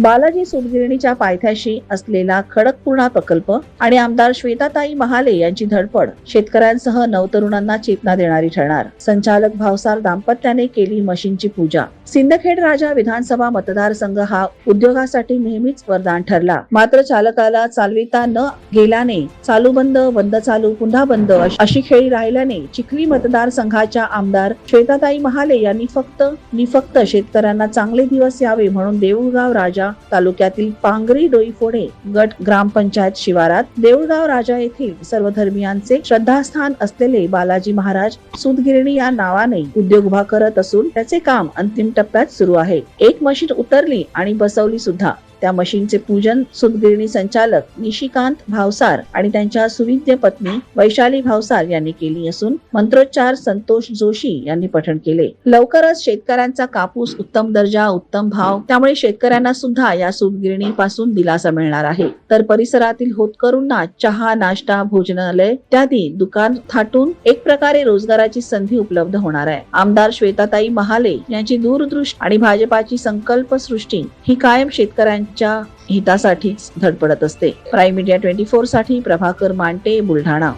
बालाजी सुतगिरणीच्या पायथ्याशी असलेला खडकपूर्णा प्रकल्प आणि आमदार श्वेताताई महाले यांची धडपड शेतकऱ्यांसह नवतरुणांना चेतना देणारी ठरणार. संचालक भावसार दाम्पत्याने केली मशीनची पूजा. सिंदखेड राजा विधानसभा मतदारसंघ हा उद्योगासाठी नेहमीच वरदान ठरला. मात्र चालकाला चालविता न गेल्याने चालू बंद बंद चालू पुन्हा बंद अशी खेळी राहिल्याने चिखली मतदारसंघाच्या आमदार श्वेताताई महाले यांनी फक्त नि फक्त शेतकऱ्यांना चांगले दिवस यावे म्हणून देऊळगाव राजा तालुक्यातील पांगरी डोईफोडे गट ग्रामपंचायत शिवारात देऊळगाव राजा येथील सर्व धर्मियांचे श्रद्धास्थान असलेले बालाजी महाराज सुदगिरणी या नावाने उद्योग उभा करत असून त्याचे काम अंतिम टप्प्यात सुरू आहे. एक मशीन उतरली आणि बसवली सुद्धा. त्या मशीनचे पूजन सुतगिरणी संचालक निशिकांत भावसार आणि त्यांच्या सुविद्य पत्नी वैशाली भावसार यांनी केली असून मंत्रोच्चार संतोष जोशी यांनी पठण केले. लवकरच शेतकऱ्यांचा कापूस उत्तम दर्जा उत्तम भाव त्यामुळे शेतकऱ्यांना सुद्धा या सुतगिरणी पासून दिलासा मिळणार आहे. तर परिसरातील होतकरूंना चहा नाश्ता भोजनालय इत्यादी दुकान थाटून एक प्रकारे रोजगाराची संधी उपलब्ध होणार आहे. आमदार श्वेताताई महाले यांची दूरदृष्टी आणि भाजपाची संकल्प सृष्टी ही कायम च्या हितासाठीच धडपडत असते. प्राईम मीडिया ट्वेंटी फोरसाठी प्रभाकर मांटे बुलढाणा.